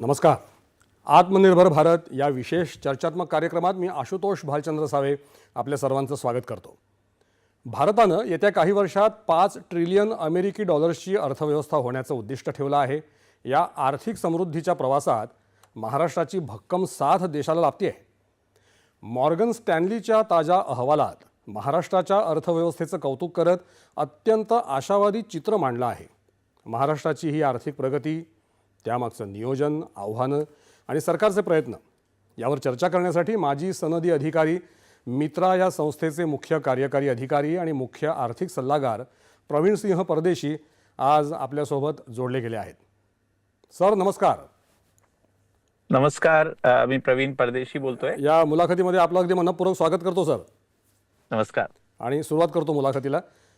नमस्कार. आत्मनिर्भर भारत या विशेष चर्चात्मक कार्यक्रमात मी आशुतोष भालचंद्र सावे आपल्या सर्वांचं स्वागत करतो. भारतानं येत्या काही वर्षात पाच ट्रिलियन अमेरिकी डॉलर्सची अर्थव्यवस्था होण्याचं उद्दिष्ट ठेवलं आहे. या आर्थिक समृद्धीच्या प्रवासात महाराष्ट्राची भक्कम साथ देशाला लाभते आहे. मॉर्गन स्टॅनलीच्या ताज्या अहवालात महाराष्ट्राच्या अर्थव्यवस्थेचं कौतुक करत अत्यंत आशावादी चित्र मांडलं आहे. महाराष्ट्राची ही आर्थिक प्रगती त्यामागचं नियोजन आव्हानं आणि सरकारचे प्रयत्न यावर चर्चा करण्यासाठी माजी सनदी अधिकारी मित्रा या संस्थेचे मुख्य कार्यकारी अधिकारी आणि मुख्य आर्थिक सल्लागार प्रवीण सिंह परदेशी आज आपल्यासोबत जोडले गेले आहेत. सर नमस्कार. नमस्कार. मी प्रवीण परदेशी बोलतोय. या मुलाखतीमध्ये आपलं अगदी मनपूर्वक स्वागत करतो सर. नमस्कार. आणि सुरुवात करतो मुलाखतीला.